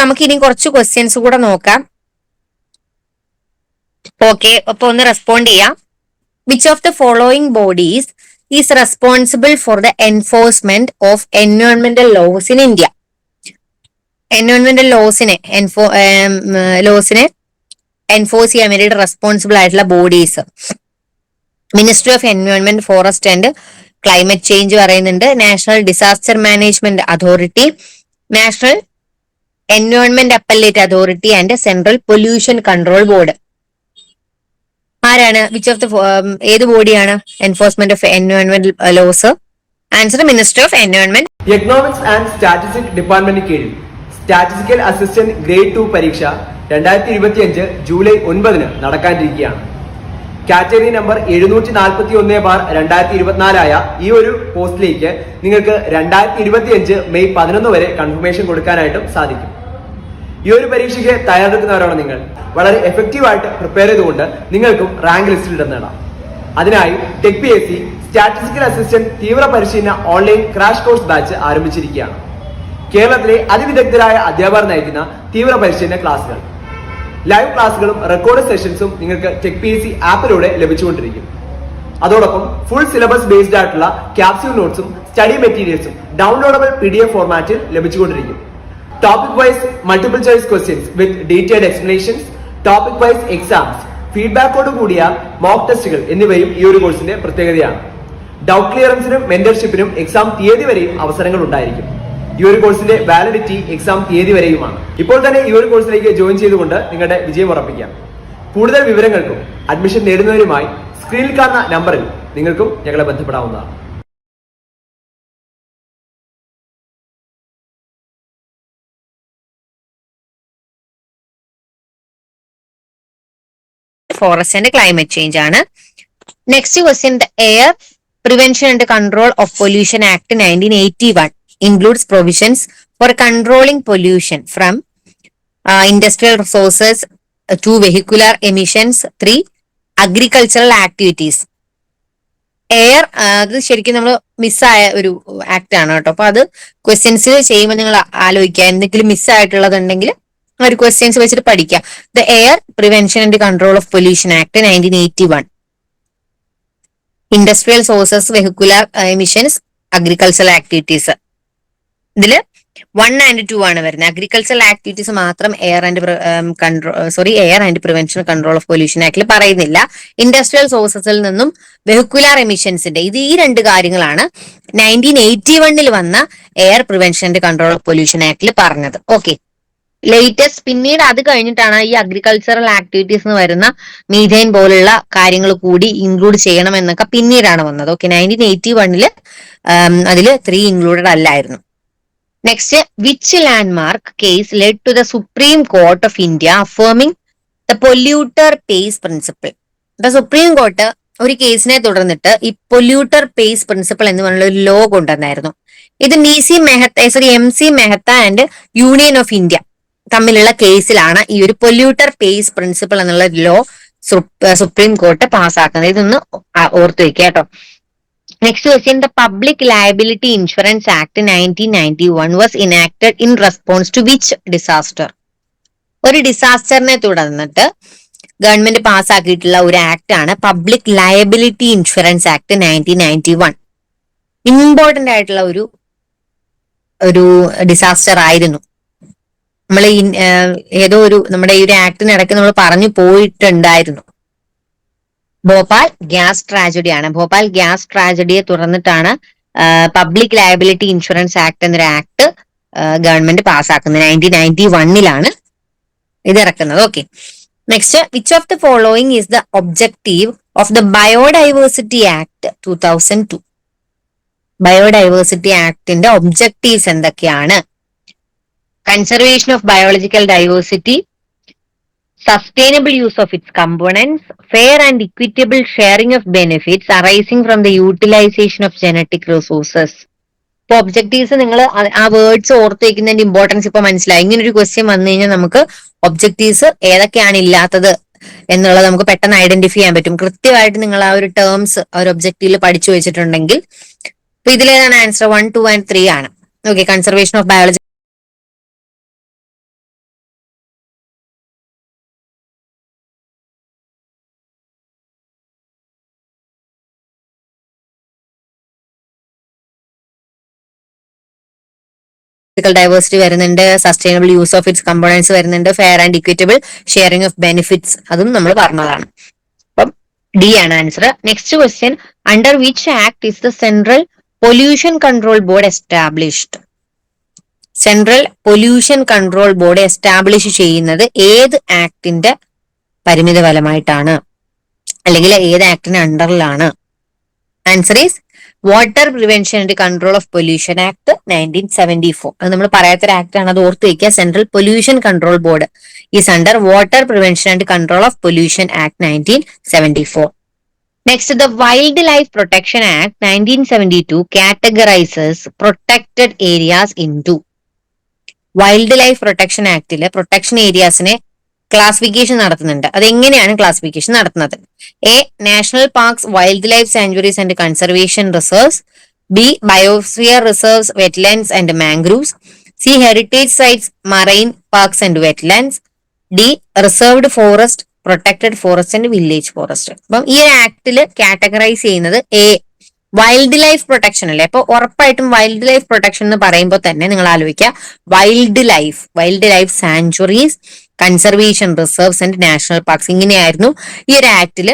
നമുക്ക് ഇനി കുറച്ച് ക്വസ്റ്റ്യൻസ് കൂടെ നോക്കാം. ഓക്കെ അപ്പൊ ഒന്ന് റെസ്പോണ്ട് ചെയ്യാം. Which of the following bodies is responsible for the enforcement of എൻവയോൺമെന്റൽ loss in India എൻവയോൺമെന്റൽ ലോസിനെ എൻഫോ ലോസിനെ enforce ചെയ്യാൻ വേണ്ടിയിട്ട് റെസ്പോൺസിബിൾ ആയിട്ടുള്ള bodies ministry of environment forest and climate change പറയുന്നുണ്ട്. National disaster management authority national environment appellate authority and central pollution control board ആരാണ്? Which of the ഏത് ബോഡിയാണ് enforcement of environment loss answer minister of environment economics and statistic ഡിപ്പാർട്ട്മെന്റിന് കീഴിൽ statistical assistant grade two പരീക്ഷ രണ്ടായിരത്തി ഇരുപത്തിയഞ്ച് July ഒൻപതിന് നടക്കാനിരിക്കുകയാണ്. Category number എഴുന്നൂറ്റി നാൽപ്പത്തി ഒന്ന് ബാർ രണ്ടായിരത്തി ഇരുപത്തിനാലായ ഈ ഒരു പോസ്റ്റിലേക്ക് നിങ്ങൾക്ക് രണ്ടായിരത്തി ഇരുപത്തിയഞ്ച് മെയ് പതിനൊന്ന് വരെ കൺഫർമേഷൻ കൊടുക്കാനായിട്ടും സാധിക്കും. ഈ ഒരു പരീക്ഷയ്ക്ക് തയ്യാറെടുക്കുന്നവരാണ് നിങ്ങൾ. വളരെ എഫക്റ്റീവ് ആയിട്ട് പ്രിപ്പയർ ചെയ്തുകൊണ്ട് നിങ്ങൾക്കും റാങ്ക് ലിസ്റ്റിൽ ഇടം നേടാം. അതിനായി tech P S C statistical assistant തീവ്ര പരിശീലന ഓൺലൈൻ ക്രാഷ് കോഴ്സ് ബാച്ച് ആരംഭിച്ചിരിക്കുകയാണ്. കേരളത്തിലെ അതിവിദഗ്ധരായ അധ്യാപകർ നയിക്കുന്ന തീവ്ര പരിശീലന ക്ലാസുകൾ ലൈവ് ക്ലാസുകളും റെക്കോർഡ് സെഷൻസും നിങ്ങൾക്ക് ടെക് പി എസ് സി ആപ്പിലൂടെ ലഭിച്ചുകൊണ്ടിരിക്കും. അതോടൊപ്പം ഫുൾ സിലബസ് ബേസ്ഡ് ആയിട്ടുള്ള ക്യാപ്സ്യൂൾ നോട്ട്സും സ്റ്റഡി മെറ്റീരിയൽസും ഡൗൺലോഡബിൾ പി ഡി എഫ് ഫോർമാറ്റിൽ ലഭിച്ചുകൊണ്ടിരിക്കും. Topic wise multiple choice questions with detailed explanations topic wise exams ഫീഡ്ബാക്കോട് കൂടിയ മോക്ക് ടെസ്റ്റുകൾ എന്നിവയും ഈ ഒരു കോഴ്സിന്റെ പ്രത്യേകതയാണ്. ഡൗട്ട് ക്ലിയറൻസിനും മെന്റർഷിപ്പിനും എക്സാം തീയതി വരെയും അവസരങ്ങൾ ഉണ്ടായിരിക്കും. ഈ ഒരു കോഴ്സിന്റെ വാലിഡിറ്റി എക്സാം തീയതി വരെയുമാണ്. ഇപ്പോൾ തന്നെ ഈ ഒരു കോഴ്സിലേക്ക് ജോയിൻ ചെയ്തുകൊണ്ട് നിങ്ങളുടെ വിജയം ഉറപ്പിക്കാം. കൂടുതൽ വിവരങ്ങൾക്കും അഡ്മിഷൻ നേടുന്നവരുമായി സ്ക്രീനിൽ കാണുന്ന നമ്പറിൽ നിങ്ങൾക്കും ഞങ്ങളെ ബന്ധപ്പെടാവുന്നതാണ്. ഫോറസ്റ്റ് ആൻഡ് ക്ലൈമറ്റ് ചേഞ്ച് ആണ് next question the air prevention and control of pollution act nineteen eighty one includes provisions for controlling pollution from industrial resources to vehicular emissions three agricultural activities air അത് ശരിക്കും നമ്മൾ മിസ്സായ ഒരു act ആണ് കേട്ടോ. അപ്പൊ അത് questions ചെയ്യുമ്പോൾ നിങ്ങൾ ആലോചിക്കുക. എന്തെങ്കിലും മിസ്സായിട്ടുള്ളതുണ്ടെങ്കിൽ ഒരു ക്വസ്റ്റ്യൻസ് വെച്ചിട്ട് പഠിക്കാം. The air prevention and control of pollution act nineteen eighty one industrial sources vehicular emissions agricultural activities ഇതിൽ വൺ ആൻഡ് ടു ആണ് വരുന്നത്. അഗ്രികൾച്ചറൽ ആക്ടിവിറ്റീസ് മാത്രം air and control sorry air and prevention control of pollution ആക്ടിൽ പറയുന്നില്ല. Industrial സോഴ്സസിൽ നിന്നും vehicular എമിഷൻസിന്റെ ഇത് ഈ രണ്ട് കാര്യങ്ങളാണ് നയന്റീൻ എയ്റ്റി വണ്ണിൽ വന്ന air prevention and control of pollution ആക്ടിൽ പറഞ്ഞത്. ഓക്കെ ലേറ്റസ്റ്റ് പിന്നീട് അത് കഴിഞ്ഞിട്ടാണ് ഈ അഗ്രികൾച്ചറൽ ആക്ടിവിറ്റീസ് എന്ന് വരുന്ന മീഥൈൻ പോലുള്ള കാര്യങ്ങൾ കൂടി ഇൻക്ലൂഡ് ചെയ്യണം എന്നൊക്കെ പിന്നീടാണ് വന്നത്. ഓക്കെ നയന്റീൻ എയ്റ്റി വണ്ണിൽ അതിൽ ത്രീ ഇൻക്ലൂഡഡ് അല്ലായിരുന്നു. Next which landmark case led to the supreme court of India affirming the polluter pays principle the supreme court ഒരു കേസിനെ തുടർന്നിട്ട് ഈ പൊല്യൂട്ടർ പേസ് പ്രിൻസിപ്പിൾ എന്ന് പറഞ്ഞ ഒരു ലോ കൊണ്ടുവന്നായിരുന്നു. ഇത് മി C Mehta sorry M C Mehta and union of India തമ്മിലുള്ള കേസിലാണ് ഈ ഒരു പൊല്യൂട്ടർ പേസ് പ്രിൻസിപ്പിൾ എന്നുള്ള ലോ സുപ്രീം കോർട്ട് പാസ്സാക്കുന്നത്. ഇതൊന്ന് ഓർത്തു വെക്കുക കേട്ടോ. Next question the public liability insurance act nineteen ninety one was enacted in response to which disaster ഒരു ഡിസാസ്റ്ററിനെ തുടർന്നിട്ട് ഗവൺമെന്റ് പാസ്സാക്കിയിട്ടുള്ള ഒരു ആക്ട് ആണ് public liability insurance act nineteen ninety one important ആയിട്ടുള്ള ഒരു ഒരു ഡിസാസ്റ്റർ ആയിരുന്നു. നമ്മൾ ഏതോ ഒരു നമ്മുടെ ഈ ഒരു ആക്ടിനിടയ്ക്ക് നമ്മൾ പറഞ്ഞു പോയിട്ടുണ്ടായിരുന്നു. ഭോപ്പാൽ ഗ്യാസ് ട്രാജഡി ആണ് ഭോപ്പാൽ ഗ്യാസ് ട്രാജഡിയെ തുടർന്നിട്ടാണ് പബ്ലിക് ലയബിലിറ്റി ഇൻഷുറൻസ് ആക്ട് എന്നൊരു ആക്ട് ഗവൺമെന്റ് പാസ്സാക്കുന്നത്. നയന്റീൻ നയന്റി വണ്ണിലാണ് ഇത് ഇറക്കുന്നത് okay next which of the following is the objective of the biodiversity act two thousand two biodiversity ആക്ടിന്റെ objectives എന്തൊക്കെയാണ്? Conservation of biological diversity, sustainable use of its components, fair and equitable sharing of benefits arising from the utilization of genetic resources. ഇപ്പൊ objectives നിങ്ങൾ ആ words ഓർത്ത് വയ്ക്കുന്നതിന്റെ importance ഇപ്പൊ മനസ്സിലായി. ഇങ്ങനെ ഒരു question വന്നു കഴിഞ്ഞാൽ നമുക്ക് ഒബ്ജക്റ്റീവ്സ് ഏതൊക്കെയാണ് ഇല്ലാത്തത് എന്നുള്ളത് നമുക്ക് പെട്ടെന്ന് ഐഡന്റിഫൈ ചെയ്യാൻ പറ്റും. കൃത്യമായിട്ട് നിങ്ങൾ ആ ഒരു ടേംസ് ആ ഒരു ഒബ്ജക്റ്റീവിൽ പഠിച്ചു വെച്ചിട്ടുണ്ടെങ്കിൽ ഇപ്പൊ ഇതിലേതാണ് answer one two and three ആണ്. Okay conservation of biology biological diversity വരുന്നുണ്ട് sustainable use of its components വരുന്നുണ്ട് fair and equitable sharing of benefits അതും നമ്മൾ പറഞ്ഞതാണ്. അപ്പം ഡി ആണ് answer next question under which act is the central pollution control board established central pollution control board establish ചെയ്യുന്നത് ഏത് ആക്ടിന്റെ പരിമിത ഫലമായിട്ടാണ് അല്ലെങ്കിൽ ഏത് ആക്ടിന്റെ അണ്ടറിലാണ് answer is water prevention and control of pollution act nineteen seventy four അത് നമ്മൾ പറയാത്തൊരു ആക്ട് ആണ്. അത് ഓർത്ത് വയ്ക്കുക central pollution control board is under water prevention and control of pollution act nineteen seventy four next the wildlife protection act nineteen Protection two 1972 protected areas into wildlife protection ആക്ടിൽ protection ഏരിയാസിനെ classification നടത്തുന്നുണ്ട്. അതെങ്ങനെയാണ് classification നടത്തുന്നത്? A national parks wildlife sanctuaries and conservation reserves B biosphere reserves wetlands and mangroves C heritage sites marine parks and wetlands D reserved forest protected forest and village forest അപ്പം ഈ ആക്ടിൽ categorise ചെയ്യുന്നത് A wild life protection അല്ലേ? അപ്പൊ ഉറപ്പായിട്ടും wild life protection എന്ന് പറയുമ്പോൾ തന്നെ നിങ്ങൾ ആലോചിക്കുക. Wildlife wildlife sanctuaries conservation reserves and national parks ഇങ്ങനെയായിരുന്നു ഈ ഒരു ആക്ടിൽ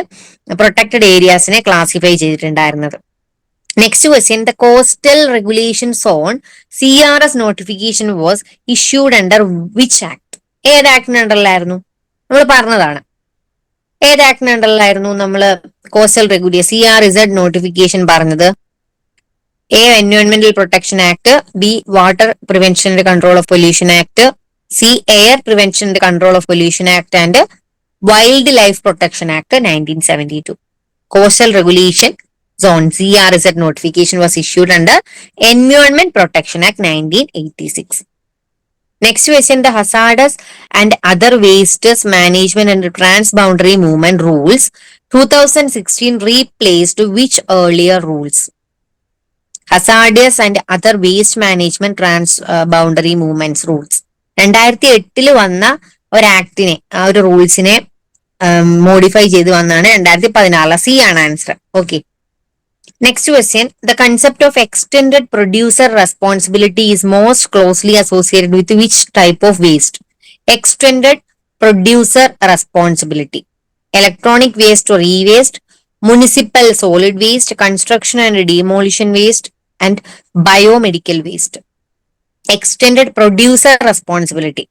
പ്രൊട്ടക്റ്റഡ് ഏരിയാസിനെ ക്ലാസിഫൈ ചെയ്തിട്ടുണ്ടായിരുന്നത്. Next question the coastal regulation zone C R S notification was issued under which act ഏത് ആക്ടിന് അണ്ടറിലായിരുന്നു നമ്മൾ പറഞ്ഞതാണ്. ഏത് ആക്ടിന് അണ്ടറിലായിരുന്നു നമ്മൾ coastal regulation C R Z notification പറഞ്ഞത്? A എൻവയോൺമെന്റൽ protection act B water prevention and control of pollution act C air prevention and control of pollution act and wildlife protection act nineteen seventy two coastal regulation zone C R Z notification was issued under environment protection act nineteen eighty under Environment Protection Act 1986. Next question, the hazardous and other wastes management and transboundary movement rules 2016 replaced which earlier rules? Hazardous and other waste management transboundary movements rules. രണ്ടായിരത്തി എട്ടിൽ വന്ന ഒരു ആക്ടിനെ ആ ഒരു റൂൾസിനെ modify ചെയ്ത് വന്നാണ് രണ്ടായിരത്തി പതിനാറ് സി ആണ് answer okay Next question. The concept of extended producer responsibility is most closely associated with which type of waste? Extended producer responsibility. Electronic waste or e-waste, municipal solid waste, construction and demolition waste, and biomedical waste. Extended producer responsibility.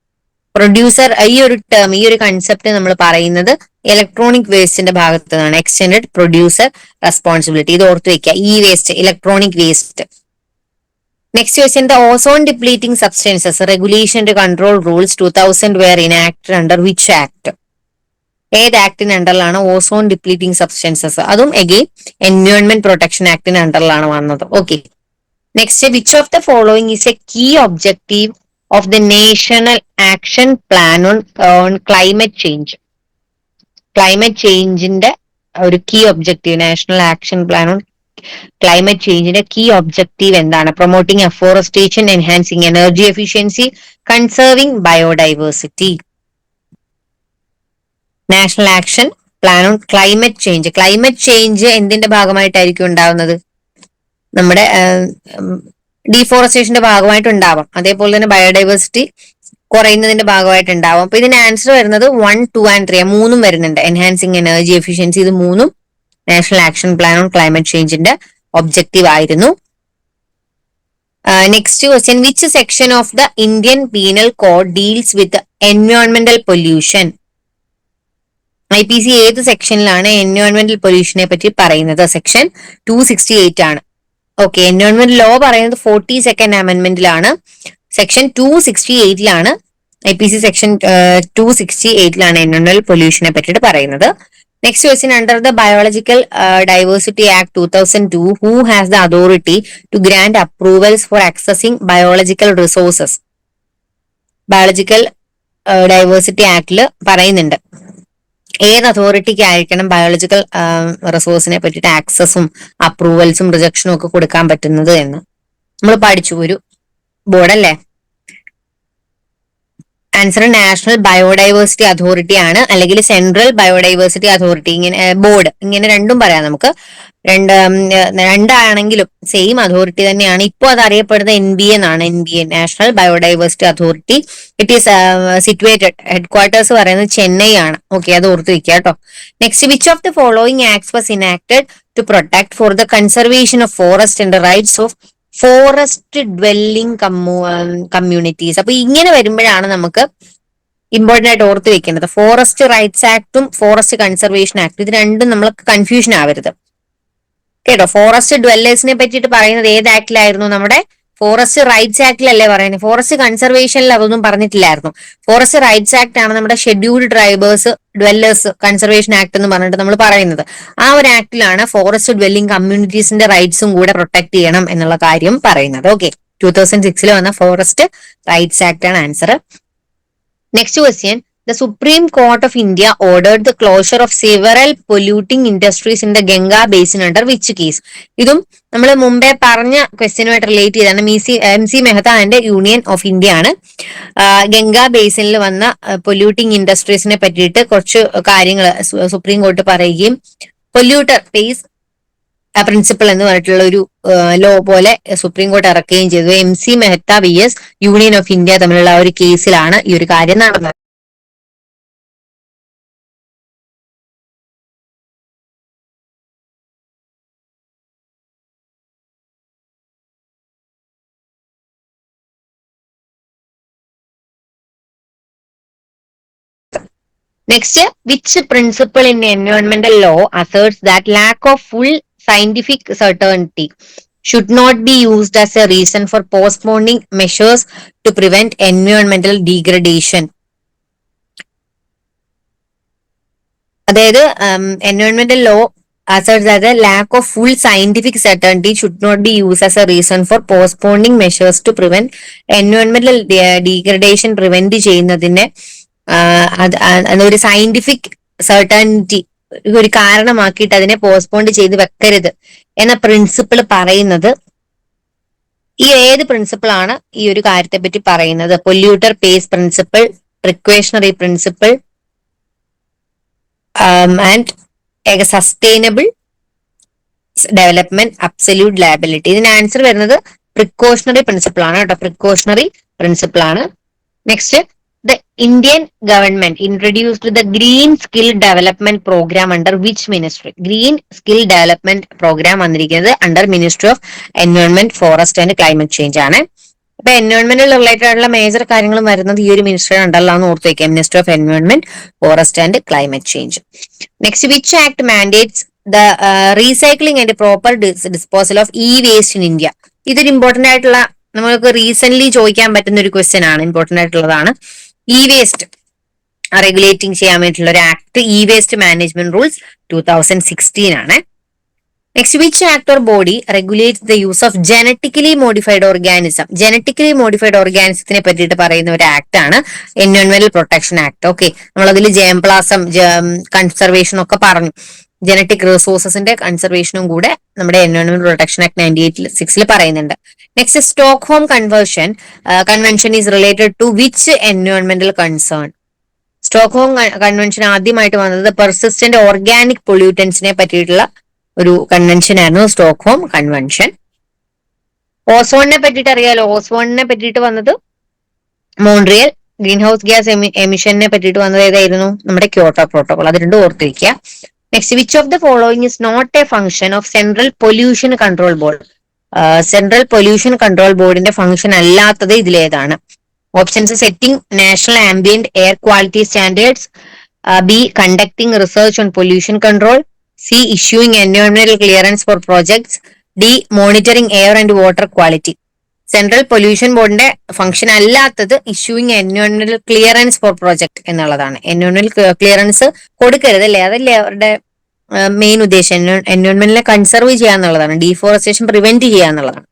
Producer ഈ ഒരു term ഈ ഒരു concept നമ്മൾ പറയുന്നത് electronic വേസ്റ്റിന്റെ ഭാഗത്ത് നിന്നാണ് extended producer responsibility ഇത് ഓർത്ത് വെക്കുക ഈ waste electronic waste next question the ozone depleting substances regulation control rules two thousand where in act under which act ഏത് ആക്ടിന് അണ്ടറിലാണ് ഓസോൺ ഡിപ്ലീറ്റിംഗ് സബ്സ്റ്റൻസസ് അതും എഗെയിൻ എൻവയോൺമെന്റ് പ്രൊട്ടക്ഷൻ ആക്ടിന് അണ്ടറിലാണ് വന്നത്. Okay next which of the following is a key objective of the National Action Plan on, on Climate Change. Climate ചേഞ്ചിന്റെ ഒരു key objective national action plan on climate ചേഞ്ചിന്റെ key objective എന്താണ്? Promoting afforestation enhancing energy efficiency conserving biodiversity national action plan on climate change climate change എന്തിന്റെ ഭാഗമായിട്ടായിരിക്കും ഉണ്ടാവുന്നത്? നമ്മുടെ ഡീഫോറസ്റ്റേഷന്റെ ഭാഗമായിട്ട് ഉണ്ടാവാം അതേപോലെ തന്നെ ബയോഡൈവേഴ്സിറ്റി കുറയുന്നതിന്റെ ഭാഗമായിട്ട് ഉണ്ടാവാം അപ്പൊ ഇതിന് ആൻസർ വരുന്നത് വൺ ടു ആൻഡ് ത്രീ മൂന്നും വരുന്നുണ്ട്. എൻഹാൻസിങ് എനർജി എഫിഷ്യൻസി ഇത് മൂന്നും national action plan on climate ചേഞ്ചിന്റെ objective ആയിരുന്നു. Next question which section of the Indian penal code deals with എൻവയോൺമെന്റൽ pollution I P C ഏത് സെക്ഷനിലാണ് എൻവയോൺമെന്റൽ പൊല്യൂഷനെ പറ്റി പറയുന്നത്? സെക്ഷൻ ടു സിക്സ്റ്റി എയ്റ്റ് ആണ്. ഓക്കെ എൻവയോൺമെന്റ് ലോ പറയുന്നത് ഫോർട്ടി സെക്കൻഡ് അമെന്റ്മെന്റിലാണ് section two sixty എയ്റ്റിലാണ് I P C section two sixty എയ്റ്റിലാണ് എൻവയോൺമെന്റൽ പൊല്യൂഷനെ പറ്റിയിട്ട് പറയുന്നത്. Next question under the biological diversity act two thousand to who has the authority to grant approvals for accessing biological resources biological diversity ആക്ടിൽ പറയുന്നുണ്ട്. ഏത് അതോറിറ്റിക്ക് ആയിരിക്കണം biological റിസോഴ്സിനെ പറ്റിയിട്ട് ആക്സസും അപ്രൂവൽസും റിജക്ഷനും ഒക്കെ കൊടുക്കാൻ പറ്റുന്നത് എന്ന്. നമ്മൾ പഠിച്ചു ഒരു ബോർഡല്ലേ ആൻസർ നാഷണൽ ബയോഡൈവേഴ്സിറ്റി അതോറിറ്റി ആണ്. അല്ലെങ്കിൽ സെൻട്രൽ ബയോഡൈവേഴ്സിറ്റി അതോറിറ്റി ഇങ്ങനെ ബോർഡ് ഇങ്ങനെ രണ്ടും പറയാം നമുക്ക്. രണ്ട് രണ്ടാണെങ്കിലും സെയിം അതോറിറ്റി തന്നെയാണ്. ഇപ്പോൾ അത് അറിയപ്പെടുന്നത് എൻ ബി എന്നാണ്. N B A national biodiversity authority it is situated headquarters പറയുന്നത് ചെന്നൈ ആണ്. ഓക്കെ അത് ഓർത്ത് വെക്കുക കേട്ടോ. Next which of the following acts was enacted to protect for the conservation of forest and rights of forest dwelling communities അപ്പൊ ഇങ്ങനെ വരുമ്പോഴാണ് നമുക്ക് ഇമ്പോർട്ടന്റ് ആയിട്ട് ഓർത്ത് വെക്കേണ്ടത്. ഫോറസ്റ്റ് റൈറ്റ്സ് ആക്ടും ഫോറസ്റ്റ് കൺസർവേഷൻ ആക്ടും. ഇത് രണ്ടും നമ്മൾ കൺഫ്യൂഷൻ ആവരുത്. കേട്ടോ? ഫോറസ്റ്റ് ഡ്വെല്ലേഴ്സിനെ പറ്റിയിട്ട് പറയുന്നത് ഏത് ആക്ടിലായിരുന്നു? നമ്മുടെ ഫോറസ്റ്റ് റൈറ്റ്സ് ആക്ടിലല്ലേ പറയുന്നത്. ഫോറസ്റ്റ് കൺസർവേഷനിൽ അതൊന്നും പറഞ്ഞിട്ടില്ലായിരുന്നു. ഫോറസ്റ്റ് റൈറ്റ്സ് ആക്ട് ആണ് നമ്മുടെ scheduled tribes dwellers conservation act എന്ന് പറഞ്ഞിട്ട് നമ്മൾ പറയുന്നത്. ആ ഒരു ആക്ടിലാണ് ഫോറസ്റ്റ് ഡ്വെല്ലിംഗ് കമ്മ്യൂണിറ്റീസിന്റെ റൈറ്റ്സും കൂടെ പ്രൊട്ടക്ട് ചെയ്യണം എന്നുള്ള കാര്യം പറയുന്നത്. ഓക്കെ ടൂ തൗസൻഡ് സിക്സിൽ വന്ന ഫോറസ്റ്റ് റൈറ്റ്സ് ആക്ട് ആണ് answer next question the supreme court of India ordered the closure of several polluting industries in the Ganga basin under which case ഇതും നമ്മൾ മുമ്പേ പറഞ്ഞ ക്വസ്റ്റ്യനുമായിട്ട് റിലേറ്റ് ചെയ്താണ് M C M C Mehta and union of India ആണ്. ഗംഗാ ബേസിനിൽ വന്ന polluting ഇൻഡസ്ട്രീസിനെ പറ്റിയിട്ട് കുറച്ച് കാര്യങ്ങൾ സുപ്രീം കോർട്ട് പറയുകയും പൊല്യൂട്ടർ പേസ് പ്രിൻസിപ്പൾ എന്ന് പറഞ്ഞിട്ടുള്ള ഒരു ലോ പോലെ സുപ്രീം കോർട്ട് ഇറക്കുകയും ചെയ്തു. M C Mehta V S union of India തമ്മിലുള്ള ഒരു കേസിലാണ് ഈ ഒരു കാര്യം നടന്നത്. Next, which principle in environmental law asserts that lack of full scientific certainty should not be used as a reason for postponing measures to prevent environmental degradation? അതായത് എൻവയോൺമെന്റൽ law asserts that the lack of full scientific certainty should not be used as a reason for postponing measures to prevent environmental de- degradation അതൊരു scientific certainty ഒരു കാരണമാക്കിയിട്ട് അതിനെ postponed ചെയ്ത് വെക്കരുത് എന്ന principle പറയുന്നത് ഈ ഏത് പ്രിൻസിപ്പിൾ ആണ് ഈ ഒരു കാര്യത്തെ പറ്റി പറയുന്നത്? Polluter pays principle precautionary principle and sustainable development absolute liability ഇതിന് ആൻസർ വരുന്നത് പ്രിക്കോഷണറി പ്രിൻസിപ്പിൾ ആണ് കേട്ടോ. പ്രിക്കോഷണറി പ്രിൻസിപ്പിൾ ആണ്. Next the Indian government introduced the green skill development programme under which ministry green skill development programme വന്നിരിക്കുന്നത് under ministry of environment forest and climate change ആണ്. ഇപ്പൊ എൻവയോൺമെന്റിൽ related ആയിട്ടുള്ള major കാര്യങ്ങളും വരുന്നത് ഈ ഒരു മിനിസ്ട്രി ഉണ്ടല്ലോ എന്ന് ഓർത്ത് വയ്ക്കാം minister of environment forest and climate change next which act mandates the recycling and proper disposal of E waste in India ഇതൊരു ഇമ്പോർട്ടന്റ് ആയിട്ടുള്ള നമുക്ക് റീസെന്റ് ചോദിക്കാൻ പറ്റുന്ന ഒരു ക്വസ്റ്റ്യൻ ആണ് ഇമ്പോർട്ടന്റ് ആയിട്ടുള്ളതാണ്. ഇ വേസ്റ്റ് റെഗുലേറ്റിംഗ് ചെയ്യാൻ വേണ്ടിയിട്ടുള്ള ഒരു act E waste management rules two thousand sixteen ആണ്. Next which act or body regulate the use of genetically modified organism genetically modified ഓർഗാനിസത്തിനെ പറ്റിയിട്ട് പറയുന്ന ഒരു ആക്ട് ആണ് എൻവയോൺമെന്റൽ പ്രൊട്ടക്ഷൻ ആക്ട് ഓക്കെ നമ്മളതിൽ ജയംപ്ലാസം കൺസർവേഷൻ ഒക്കെ പറഞ്ഞു. ജനറ്റിക് റിസോഴ്സസിന്റെ കൺസർവേഷനും കൂടെ നമ്മുടെ environment protection act ninety eight സിക്സിൽ പറയുന്നുണ്ട്. Next Stockholm conversion convention is related to which എൻവയോൺമെന്റൽ concern Stockholm convention ആദ്യമായിട്ട് വന്നത് പെർസിസ്റ്റന്റ് ഓർഗാനിക് പൊല്യൂട്ടൻസിനെ പറ്റിയിട്ടുള്ള ഒരു കൺവെൻഷൻ ആയിരുന്നു സ്റ്റോക്ക് ഹോം കൺവെൻഷൻ ഓസോണിനെ പറ്റിയിട്ട് അറിയാലോ? ഓസോണിനെ പറ്റിയിട്ട് വന്നത് മോൺട്രിയൽ ഗ്രീൻ ഹൗസ് ഗ്യാസ് എമിഷനെ പറ്റിയിട്ട് വന്നത് ഏതായിരുന്നു നമ്മുടെ ക്യോട്ടോ പ്രോട്ടോകോൾ അത് രണ്ടും ഓർത്തിരിക്കുക. Next which of the following is not a function of central pollution control board central pollution control ബോർഡിന്റെ ഫംഗ്ഷൻ അല്ലാത്തത് ഇതിലേതാണ്. Options setting national ambient air quality standards B conducting research on pollution control C issuing എൻവയോൺമെന്റൽ clearance for projects D monitoring air and water quality central pollution ബോർഡിന്റെ function അല്ലാത്തത് issuing എൻവയോൺമെന്റൽ clearance for project എന്നുള്ളതാണ്. എൻവയോൺമെന്റൽ clearance കൊടുക്കരുത് അല്ലേ? അതല്ലേ അവരുടെ main ഉദ്ദേശം. എൻവയോൺമെന്റിനെ കൺസർവ് ചെയ്യുക എന്നുള്ളതാണ്. ഡീഫോറസ്റ്റേഷൻ പ്രിവെന്റ് ചെയ്യുക എന്നുള്ളതാണ്.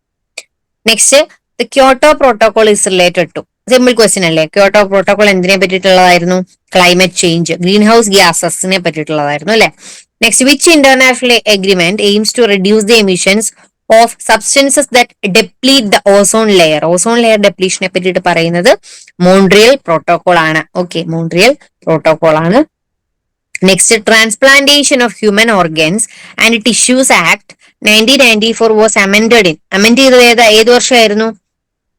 Next the Kyoto protocol is related to simple question അല്ലേ? ക്യോട്ടോ പ്രോട്ടോകോൾ എന്തിനെ പറ്റിയിട്ടുള്ളതായിരുന്നു? ക്ലൈമറ്റ് ചേഞ്ച് ഗ്രീൻ ഹൗസ് ഗ്യാസസിനെ പറ്റിയിട്ടുള്ളതായിരുന്നു അല്ലെ? Next which international agreement aims to reduce the emissions of substances that deplete the ozone layer ozone layer ഡെപ്ലീഷനെ പറ്റിയിട്ട് പറയുന്നത് Montreal protocol ആണ്. Okay Montreal protocol ആണ്. Next transplantation of human organs and tissues act nineteen ninety four was amended in amend ചെയ്തത് ഏതാ? ഏത് വർഷമായിരുന്നു?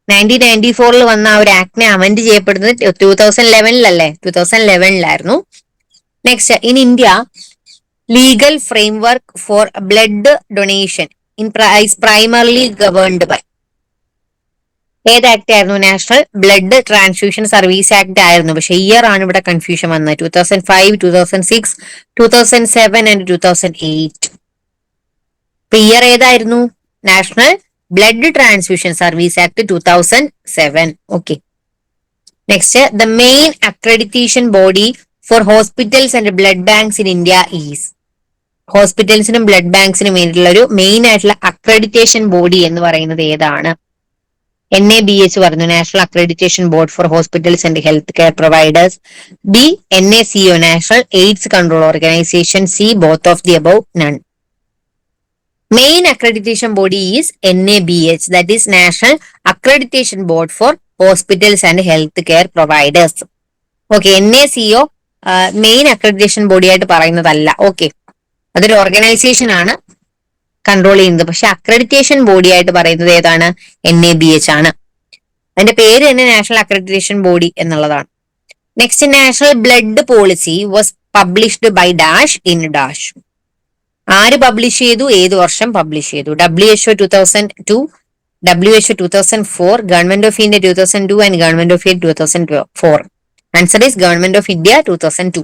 Nineteen ninety ഫോറിൽ വന്ന ആ ഒരു ആക്ടിനെ അമെൻഡ് ചെയ്യപ്പെടുന്നത് ടൂ തൗസൻഡ് ലെവനിലല്ലേ two thousand ലെവനിലായിരുന്നു next in India legal framework for blood donation in is primarily governed by ഏത് ആക്ട് ആയിരുന്നു? National blood transfusion service act ആയിരുന്നു. പക്ഷെ ഇയർ ആണ് ഇവിടെ കൺഫ്യൂഷൻ വന്നത്. Two thousand five two thousand six two thousand seven and two thousand eight ഇപ്പൊ year ഏതായിരുന്നു? National blood transfusion service act two thousand seven okay next the main accreditation body for hospitals and blood banks in India is ഹോസ്പിറ്റൽസിനും blood ബാങ്ക്സിനും വേണ്ടിയിട്ടുള്ള ഒരു main ആയിട്ടുള്ള accreditation body എന്ന് പറയുന്നത് ഏതാണ്? N A B H പറഞ്ഞു. National accreditation board for hospitals and health care providers B N A C O national AIDS control organisation C both of the above none main accreditation body is N A B H that is national accreditation board for hospitals and health care providers okay N A C O main accreditation body ആയിട്ട് പറയുന്നതല്ല. Okay അതൊരു organisation ആണ് control ചെയ്യുന്നത്. പക്ഷെ accreditation body ആയിട്ട് പറയുന്നത് ഏതാണ്? N A B H ആണ്. അതിന്റെ പേര് തന്നെ നാഷണൽ അക്രഡിറ്റേഷൻ ബോഡി എന്നുള്ളതാണ്. Next national blood policy was published by dash in dash ആര് പബ്ലിഷ് ചെയ്തു? ഏത് വർഷം പബ്ലിഷ് ചെയ്തു? W H O two thousand two W H O two thousand four government of India two thousand two and government of India two thousand four answer is government of India two thousand two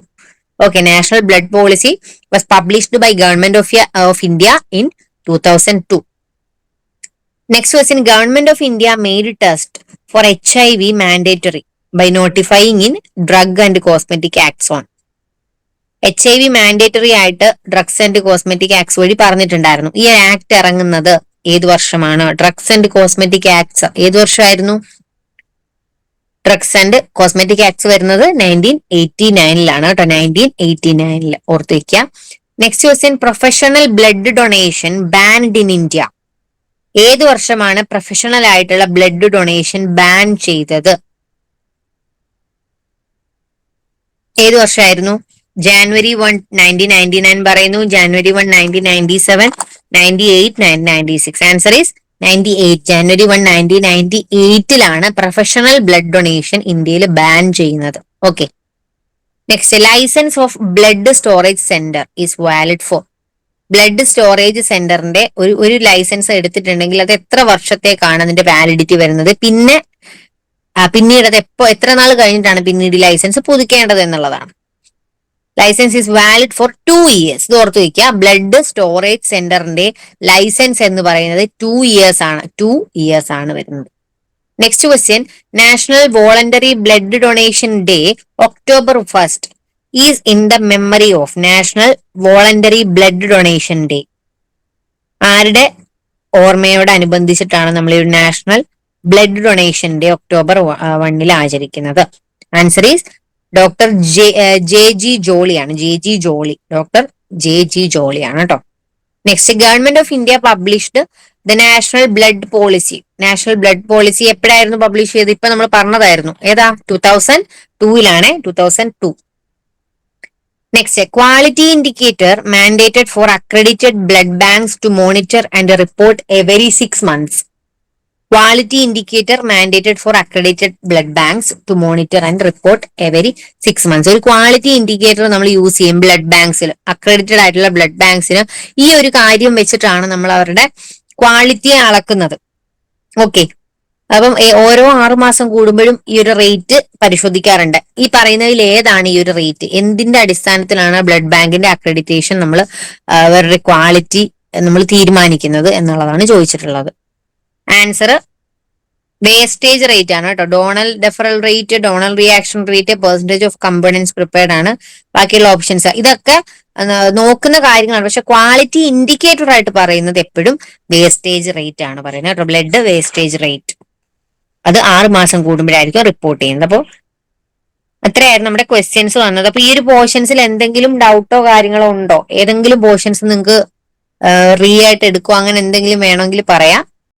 okay national blood policy was published by government of, of india in 2002 next question government of india made test for hiv mandatory by notifying in drug and cosmetic acts on H I V mandatory ആയിട്ട് drugs and cosmetic acts വഴി പറഞ്ഞിട്ടുണ്ടായിരുന്നു ഈ act ഇറങ്ങുന്നത് ഏത് വർഷമാണ് drugs and cosmetic acts ഏത് വർഷമായിരുന്നു drugs and cosmetic acts വരുന്നത് നയന്റീൻ എയ്റ്റി നയനിലാണ് കേട്ടോ. നയന്റീൻ എയ്റ്റി നയനിൽ ഓർത്ത് വെക്കുക next question professional blood donation banned in India ഏത് വർഷമാണ് പ്രൊഫഷണൽ ആയിട്ടുള്ള ബ്ലഡ് ഡൊണേഷൻ ബാൻ ചെയ്തത്? ഏത് വർഷമായിരുന്നു January one nineteen ninety nine പറയുന്നു. January one nineteen ninety seven ninety eight nine ninety six answer is ninety eight January one nineteen ninety എയ്റ്റിലാണ് professional blood donation ഇന്ത്യയിൽ ban ചെയ്യുന്നത്. Okay next licence of blood storage centre is valid for blood storage സെന്ററിന്റെ ഒരു ഒരു licence എടുത്തിട്ടുണ്ടെങ്കിൽ അത് എത്ര വർഷത്തേക്കാണ് അതിന്റെ വാലിഡിറ്റി വരുന്നത്? പിന്നെ പിന്നീട് അത് എപ്പോ എത്ര നാൾ കഴിഞ്ഞിട്ടാണ് പിന്നീട് ലൈസൻസ് പുതുക്കേണ്ടത് എന്നുള്ളതാണ്. Licence is valid for two years ഇത് ഓർത്ത് വയ്ക്കുക ബ്ലഡ് സ്റ്റോറേജ് സെന്ററിന്റെ ലൈസൻസ് എന്ന് പറയുന്നത് ടു ഇയേഴ്സ് ആണ്. ടു ഇയേഴ്സ് ആണ് വരുന്നത്. Next question national voluntary blood donation day October first is in the memory of national voluntary blood donation day ആരുടെ ഓർമ്മയോടനുബന്ധിച്ചിട്ടാണ് നമ്മൾ ഈ national blood donation day October വണ്ണിൽ ആചരിക്കുന്നത്? Answer is doctor J J G ജോളിയാണ്. J G Jolly. Doctor J G ജോളിയാണ് കേട്ടോ next government of India published the national blood policy national blood policy എപ്പോഴായിരുന്നു publish ചെയ്ത് ഇപ്പൊ നമ്മൾ പറഞ്ഞതായിരുന്നു. ഏതാ? Two thousand ടൂയിലാണ് two thousand two next quality indicator mandated for accredited blood banks to monitor and report every six months quality indicator mandated for accredited blood banks to monitor and report every six months ഒരു quality indicator നമ്മൾ use ചെയ്യും. Blood ബാങ്ക്സിൽ accredited ആയിട്ടുള്ള blood ബാങ്ക്സിന് ഈ ഒരു കാര്യം വെച്ചിട്ടാണ് നമ്മൾ അവരുടെ ക്വാളിറ്റിയെ അളക്കുന്നത്. ഓക്കെ അപ്പം ഓരോ ആറുമാസം കൂടുമ്പോഴും ഈ ഒരു റേറ്റ് പരിശോധിക്കാറുണ്ട്. ഈ പറയുന്നതിൽ ഏതാണ് ഈ ഒരു റേറ്റ് എന്തിന്റെ അടിസ്ഥാനത്തിലാണ് ബ്ലഡ് ബാങ്കിന്റെ അക്രഡിറ്റേഷൻ നമ്മൾ അവരുടെ ക്വാളിറ്റി നമ്മൾ തീരുമാനിക്കുന്നത് എന്നുള്ളതാണ് ചോദിച്ചിട്ടുള്ളത്. ആൻസർ വേസ്റ്റേജ് റേറ്റ് ആണ് കേട്ടോ. Donor deferral rate donor reaction rate percentage of components prepared ആണ്. ബാക്കിയുള്ള ഓപ്ഷൻസ് ഇതൊക്കെ നോക്കുന്ന കാര്യങ്ങളാണ്. പക്ഷെ ക്വാളിറ്റി ഇൻഡിക്കേറ്റർ ആയിട്ട് പറയുന്നത് എപ്പോഴും വേസ്റ്റേജ് റേറ്റ് ആണ് പറയുന്നത് കേട്ടോ. ബ്ലഡ് വേസ്റ്റേജ് റേറ്റ് അത് ആറ് മാസം കൂടുമ്പോഴായിരിക്കും റിപ്പോർട്ട് ചെയ്യുന്നത്. അപ്പോൾ അത്രയായിരുന്നു നമ്മുടെ ക്വസ്റ്റ്യൻസ് വന്നത്. അപ്പൊ ഈ ഒരു പോർഷൻസിൽ എന്തെങ്കിലും ഡൗട്ടോ കാര്യങ്ങളോ ഉണ്ടോ? ഏതെങ്കിലും പോർഷൻസ് നിങ്ങൾക്ക് റീ ആയിട്ട് എടുക്കുവോ? അങ്ങനെ എന്തെങ്കിലും വേണമെങ്കിൽ പറയാം.